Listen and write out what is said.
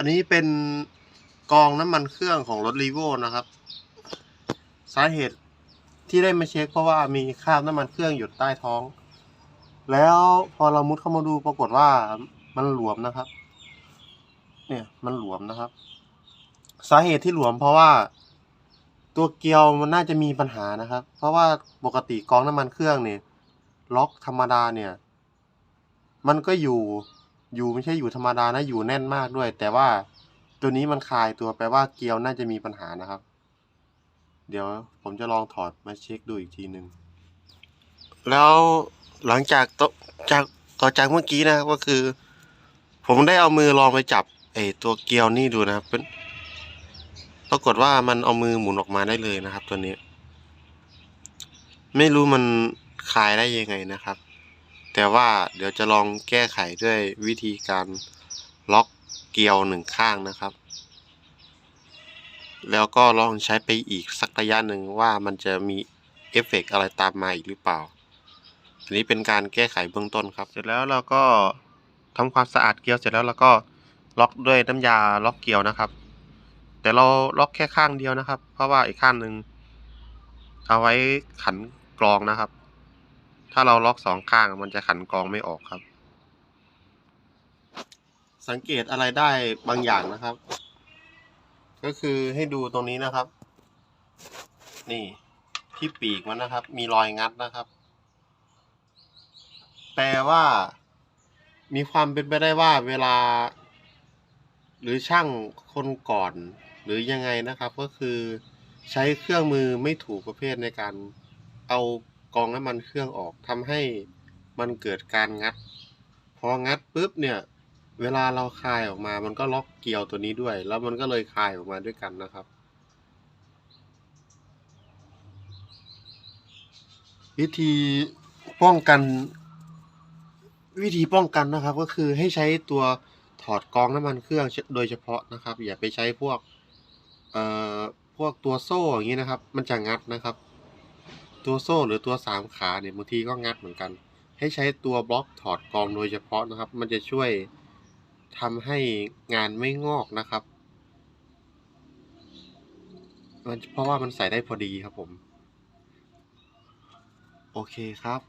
อันนี้เป็นกองน้ำมันเครื่องของรถรีโวนะครับ สาเหตุที่ได้มาเช็คเพราะว่ามีคราบน้ำมันเครื่องอยู่ใต้ท้อง แล้วพอเรามุดเข้ามาดูปรากฏว่ามันหลวมนะครับ เนี่ยมันหลวมนะครับ สาเหตุที่หลวมเพราะว่าตัวเกียวมันน่าจะมีปัญหานะครับ เพราะว่าปกติกองน้ำมันเครื่องเนี่ยล็อกธรรมดาเนี่ย มันก็อยู่ อยู่ไม่ใช่อยู่ธรรมดานะอยู่แน่นมากด้วย แต่ว่าตัวนี้มันคลายตัวแปลว่าเกลียวน่าจะมีปัญหานะครับ เดี๋ยวผมจะลองถอดมาเช็คดูอีกทีหนึ่งแล้วหลังจากตจากต่อจากเมื่อกี้นะก็คือ ผมได้เอามือลองไปจับไอตัวเกลียวนี่ดูนะครับเป็นปรากฏว่ามันเอามือหมุนออกมาได้เลยนะครับ ตัวนี้ ไม่รู้มันคลายได้ยังไงนะครับ แต่ว่าเดี๋ยวจะลองแก้ไขด้วยวิธีการล็อกเกลียวหนึ่งข้างนะครับ แล้วก็ลองใช้ไปอีกสักระยะหนึ่งว่ามันจะมีเอฟเฟกต์อะไรตามมาอีกหรือเปล่า อันนี้เป็นการแก้ไขเบื้องต้นครับ เสร็จแล้วเราก็ทำความสะอาดเกลียวเสร็จแล้วเราก็ล็อกด้วยน้ำยาล็อกเกลียวนะครับ แต่เราล็อกแค่ข้างเดียวนะครับ เพราะว่าอีกข้างหนึ่งเอาไว้ขันกรองนะครับ ถ้าเราล็อกสองข้างมันจะขันกองไม่ออกครับ สังเกตอะไรได้บางอย่างนะครับ ก็คือให้ดูตรงนี้นะครับ นี่ที่ปีกมันนะครับ มีรอยงัดนะครับ แปลว่า มีความเป็นไปได้ว่าเวลา หรือช่างคนก่อน หรือยังไงนะครับ ก็คือใช้เครื่องมือไม่ถูกประเภทในการเอา กองน้ำมันเครื่องออกทำให้มันเกิดการงัด พองัดปุ๊บเนี่ย เวลาเราคายออกมา มันก็ล็อกเกลียวตัวนี้ด้วย แล้วมันก็เลยคายออกมาด้วยกันนะครับ วิธีป้องกันวิธีป้องกันนะครับ ก็คือให้ใช้ตัวถอดกองน้ำมันเครื่องโดยเฉพาะนะครับ อย่าไปใช้พวกเอ่อพวกตัวโซ่อย่างนี้นะครับ มันจะงัดนะครับ ตัวโซ่หรือตัวสามขาเนี่ยบางทีก็งัดเหมือนกัน ให้ใช้ตัวบล็อกถอดกองโดยเฉพาะนะครับ มันจะช่วยทำให้งานไม่งอกนะครับมันเพราะว่ามันใส่ได้พอดีครับผม โอเคครับ